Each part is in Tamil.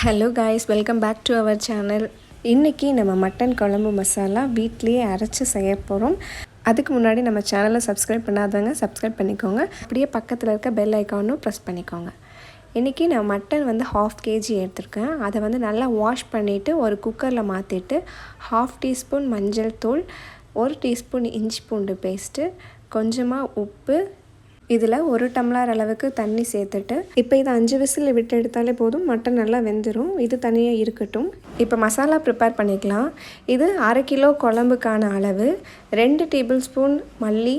Hello guys welcome back to our channel இன்றைக்கி நம்ம மட்டன் குழம்பு மசாலா வீட்லேயே அரைச்சி செய்ய போகிறோம் அதுக்கு முன்னாடி நம்ம சேனலை சப்ஸ்கிரைப் பண்ணாதவங்க சப்ஸ்கிரைப் பண்ணிக்கோங்க. அப்படியே பக்கத்தில் இருக்க பெல் ஐக்கானும் ப்ரெஸ் பண்ணிக்கோங்க. இன்றைக்கி நான் மட்டன் வந்து ஹாஃப் கேஜி எடுத்திருக்கேன். அதை வந்து நல்லா வாஷ் பண்ணிவிட்டு ஒரு குக்கரில் மாற்றிட்டு ஹாஃப் டீஸ்பூன் மஞ்சள் தூள் ஒரு டீஸ்பூன் இஞ்சி பூண்டு பேஸ்ட்டு கொஞ்சமாக உப்பு இதில் ஒரு டம்ளர் அளவுக்கு தண்ணி சேர்த்துட்டு இப்போ இதை அஞ்சு விசில் விட்டு எடுத்தாலே போதும். மட்டன் நல்லா வெந்துடும் இது தனியாக இருக்கட்டும். இப்போ மசாலா ப்ரிப்பேர் பண்ணிக்கலாம். இது அரை கிலோ குழம்புக்கான அளவு. ரெண்டு டேபிள் ஸ்பூன் மல்லி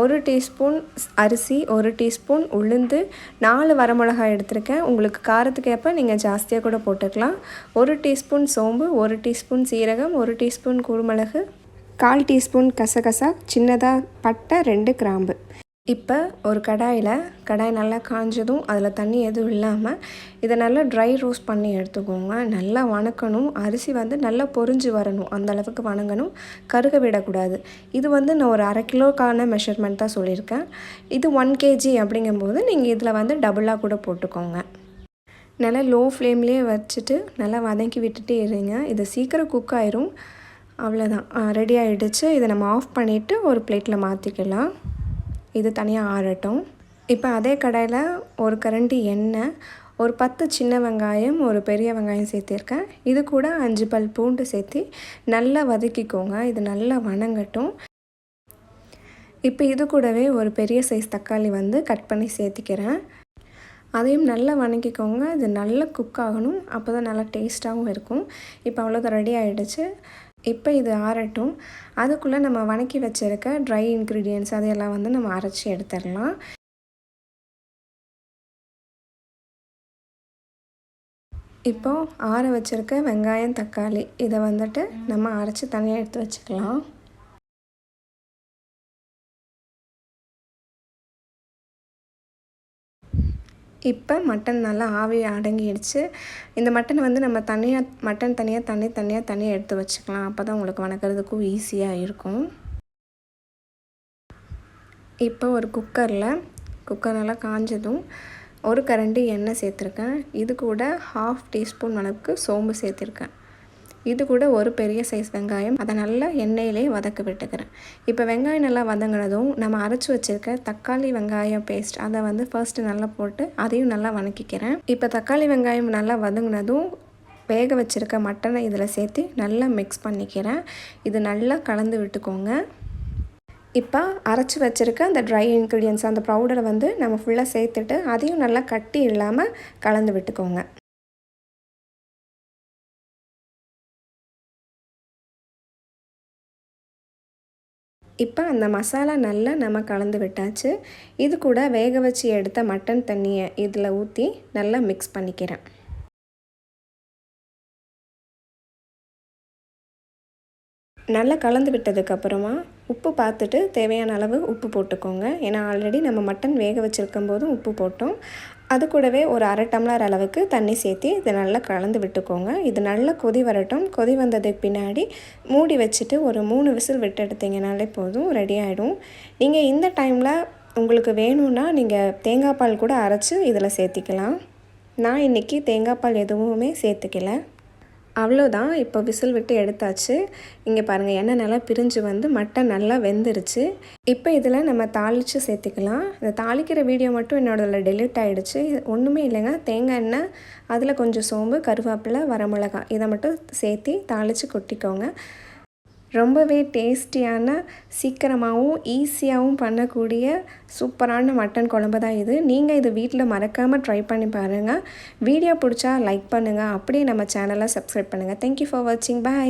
ஒரு டீஸ்பூன் அரிசி ஒரு டீஸ்பூன் உளுந்து நாலு வரமிளகாய் எடுத்திருக்கேன். உங்களுக்கு காரத்துக்கு ஏற்ப நீங்கள் ஜாஸ்தியாக கூட போட்டுக்கலாம். ஒரு டீஸ்பூன் சோம்பு ஒரு டீஸ்பூன் சீரகம் ஒரு டீஸ்பூன் குருமிளகு கால் டீஸ்பூன் கசகசா சின்னதாக பட்டை ரெண்டு கிராம்பு. இப்போ ஒரு கடாயில் கடாய் நல்லா காஞ்சதும் அதில் தண்ணி எதுவும் இல்லாமல் இதை நல்லா ட்ரை ரோஸ்ட் பண்ணி எடுத்துக்கோங்க. நல்லா வணக்கணும். அரிசி வந்து நல்லா பொறிஞ்சு வரணும். அந்த அளவுக்கு வணங்கணும். கருக விடக்கூடாது. இது வந்து நான் ஒரு அரை கிலோக்கான மெஷர்மெண்ட் தான் சொல்லியிருக்கேன். இது ஒன் கேஜி அப்படிங்கும்போது நீங்கள் இதில் வந்து டபுளாக கூட போட்டுக்கோங்க. நல்லா லோ ஃப்ளேம்லேயே வச்சுட்டு நல்லா வதக்கி விட்டுட்டே இருங்க. இது சீக்கிரம் குக் ஆயிரும். அவ்வளோதான் ரெடி ஆகிடுச்சு இதை நம்ம ஆஃப் பண்ணிவிட்டு ஒரு பிளேட்டில் மாற்றிக்கலாம் இது தனியாக ஆறட்டும். இப்போ அதே கடையில் ஒரு கரண்டி எண்ணெய் ஒரு பத்து சின்ன வெங்காயம் ஒரு பெரிய வெங்காயம் சேர்த்திருக்கேன். இது கூட அஞ்சு பல் பூண்டு சேர்த்து நல்லா வதக்கிக்கோங்க. இது நல்லா வணங்கட்டும். இப்போ இது கூடவே ஒரு பெரிய சைஸ் தக்காளி வந்து கட் பண்ணி சேர்த்திக்கிறேன். அதையும் நல்லா வணங்கிக்கோங்க. இது நல்லா குக் ஆகணும். அப்போ தான் நல்லா டேஸ்ட்டாகவும் இருக்கும். இப்போ அவ்வளோதான் ரெடி ஆகிடுச்சு இப்போ இது ஆறட்டும். அதுக்குள்ளே நம்ம வணக்கி வச்சுருக்க ட்ரை இன்க்ரீடியன்ட்ஸ் அதையெல்லாம் வந்து நம்ம அரைச்சி எடுத்துடலாம். இப்போ ஆற வச்சுருக்க வெங்காயம் தக்காளி இதை வந்துட்டு நம்ம அரைச்சி தனியாக எடுத்து வச்சுக்கலாம். இப்போ மட்டன் நல்லா ஆவி அடங்கிடுச்சு. இந்த மட்டனை வந்து நம்ம தனியாக மட்டன் தனியாக தண்ணி தனியாக தனியாக எடுத்து வச்சுக்கலாம். அப்போ தான் உங்களுக்கு வணக்கிறதுக்கும் ஈஸியாக இருக்கும். இப்போ ஒரு குக்கரில் குக்கர் நல்லா காஞ்சதும் ஒரு கரண்டி எண்ணெய் சேர்த்துருக்கேன். இது கூட ஹாஃப் டீஸ்பூன் அளவுக்கு சோம்பு சேர்த்துருக்கேன். இது கூட ஒரு பெரிய சைஸ் வெங்காயம் அதை நல்லா எண்ணெயிலே வதக்க விட்டுக்கிறேன். இப்போ வெங்காயம் நல்லா வதங்கினதும் நம்ம அரைச்சி வச்சுருக்க தக்காளி வெங்காயம் பேஸ்ட் அதை வந்து ஃபர்ஸ்ட்டு நல்லா போட்டு அதையும் நல்லா வதக்கிக்கிறேன் இப்போ தக்காளி வெங்காயம் நல்லா வதங்கினதும் வேக வச்சுருக்க மட்டனை இதில் சேர்த்து நல்லா மிக்ஸ் பண்ணிக்கிறேன். இது நல்லா கலந்து விட்டுக்கோங்க. இப்போ அரைச்சி வச்சுருக்க அந்த ட்ரை இன்க்ரீடியன்ஸ் அந்த பவுடரை வந்து நம்ம ஃபுல்லாக சேர்த்துட்டு அதையும் நல்லா கட்டி இல்லாமல் கலந்து விட்டுக்கோங்க. இப்போ அந்த மசாலா நல்லா நம்ம கலந்து விட்டாச்சு. இது கூட வேக வச்சு எடுத்த மட்டன் தண்ணியை இதில் ஊற்றி நல்லா மிக்ஸ் பண்ணிக்கிறேன். நல்லா கலந்து விட்டதுக்கப்புறமா உப்பு பார்த்துட்டு தேவையான அளவு உப்பு போட்டுக்கோங்க. ஏன்னா ஆல்ரெடி நம்ம மட்டன் வேக வச்சுருக்கும் போதும் உப்பு போட்டோம். அது கூடவே ஒரு அரை டம்ளர் அளவுக்கு தண்ணி சேர்த்து இதை நல்லா கலந்து விட்டுக்கோங்க. இது நல்லா கொதி வரட்டும். கொதி வந்ததுக்கு பின்னாடி மூடி வச்சுட்டு ஒரு மூணு விசில் விட்டு எடுத்தீங்கனாலே போதும் ரெடி ஆகிடும் நீங்கள் இந்த டைமில் உங்களுக்கு வேணும்னா நீங்கள் தேங்காய் பால் கூட அரைச்சி இதில் சேர்த்திக்கலாம். நான் இன்றைக்கி தேங்காய் பால் எதுவுமே சேர்த்துக்கல. அவ்வளோதான். இப்போ விசில் விட்டு எடுத்தாச்சு. இங்கே பாருங்கள் எண்ணெய் நல்லா பிரிஞ்சு வந்து மட்டன் நல்லா வெந்துருச்சு. இப்போ இதில் நம்ம தாளித்து சேர்த்துக்கலாம். இந்த தாளிக்கிற வீடியோ மட்டும் என்னோடதில் டெலிட் ஆகிடுச்சு ஒன்றுமே இல்லைங்க. தேங்காய் எண்ணெய் அதில் கொஞ்சம் சோம்பு கருவேப்பிலை வரமிளகா இதை மட்டும் சேர்த்து தாளித்து கொட்டிக்கோங்க. ரொம்பவே டேஸ்டியான சீக்கிரமாகவும் ஈஸியாகவும் பண்ணக்கூடிய சூப்பரான மட்டன் குழம்பு தான் இது. நீங்கள் இது வீட்டில் மறக்காமல் ட்ரை பண்ணி பாருங்கள் வீடியோ பிடிச்சா லைக் பண்ணுங்கள் அப்படியே நம்ம சேனலை சப்ஸ்கிரைப் பண்ணுங்கள் தேங்க்யூ ஃபார் வாட்சிங் பாய்